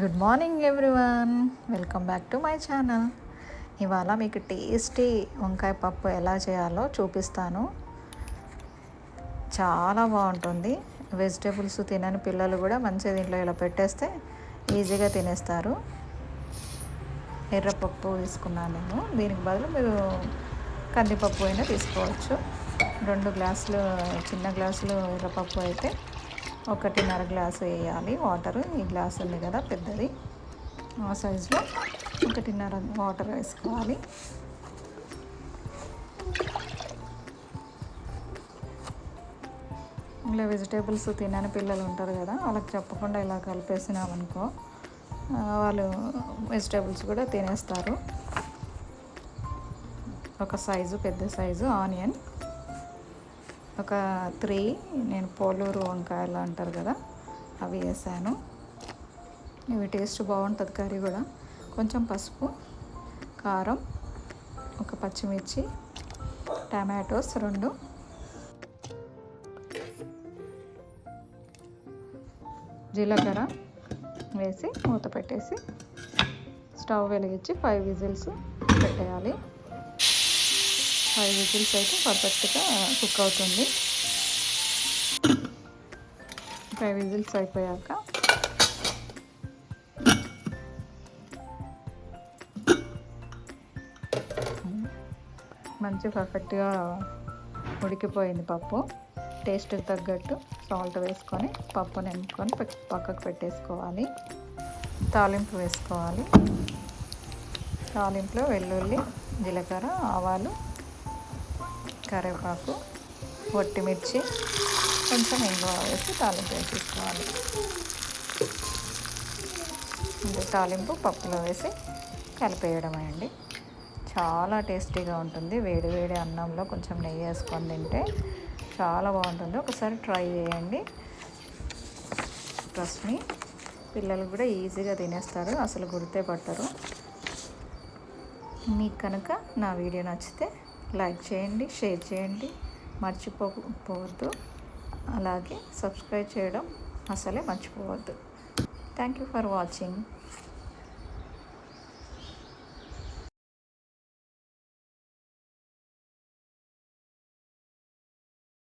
Good morning everyone welcome back to my channel ఇవాళ మీకు tasty వంకాయ పప్పు ఎలా చేయాలో చూపిస్తాను. చాలా బాగుంటుంది. వెజిటేబుల్స్ తినని పిల్లలు కూడా మంచిగా దీంట్లో ఇలా పెట్టేస్తే ఈజీగా తినేస్తారు. ఎర్రపప్పు తీసుకున్నాను నేను. దీనికి బదులు మీరు కందిపప్పు అయినా తీసుకోవచ్చు. రెండు గ్లాసులు చిన్న గ్లాసులు ఎర్రపప్పు అయితే ఒకటిన్నర గ్లాసు వేయాలి. వాటర్ ఈ గ్లాస్ ఉంది కదా పెద్దది. ఆ సైజులో ఒకటిన్నర వాటర్ వేసుకోవాలి. ఇలా వెజిటేబుల్స్ తినని పిల్లలు ఉంటారు కదా వాళ్ళకి చెప్పకుండా ఇలా కలిపేసినామనుకో వాళ్ళు వెజిటేబుల్స్ కూడా తినేస్తారు. ఒక సైజు పెద్ద సైజు ఆనియన్. ఒక త్రీ నేను పోలూరు వంకాయలు అంటారు కదా అవి వేసాను. ఇవి టేస్ట్ బాగుంటుంది కర్రీ కూడా. కొంచెం పసుపు కారం ఒక పచ్చిమిర్చి టమాటోస్ రెండు. జీలకర్ర వేసి మూత పెట్టేసి స్టవ్ వెలిగించి ఫైవ్ విజిల్స్ పెట్టేయాలి. ఫైవ్ విజిల్స్ అయితే పర్ఫెక్ట్గా కుక్ అవుతుంది. ఫైవ్ విజిల్స్ అయిపోయాక మంచి పర్ఫెక్ట్గా ఉడికిపోయింది పప్పు. టేస్ట్ తగ్గట్టు సాల్ట్ వేసుకొని పప్పు నింపుకొని పక్కకు పెట్టేసుకోవాలి. తాలింపు వేసుకోవాలి. తాలింపులో వెల్లుల్లి జీలకర్ర ఆవాలు కరివేపాకు వట్టిమిర్చి కొంచెం ఇంగువ వేసి తాలింపు వేసేసుకోవాలి. తాలింపు పప్పులో వేసి కలిపేయడమే అండి. చాలా టేస్టీగా ఉంటుంది. వేడి వేడి అన్నంలో కొంచెం నెయ్యి వేసుకొని తింటే చాలా బాగుంటుంది. ఒకసారి ట్రై చేయండి. ట్రస్ట్ని పిల్లలు కూడా ఈజీగా తినేస్తారు. అసలు గుర్తే పట్టరు. మీకు కనుక నా వీడియో నచ్చితే లైక్ చేయండి షేర్ చేయండి. మర్చిపోవద్దు. అలాగే సబ్స్క్రైబ్ చేయడం అసలే మర్చిపోవద్దు. Thank you for watching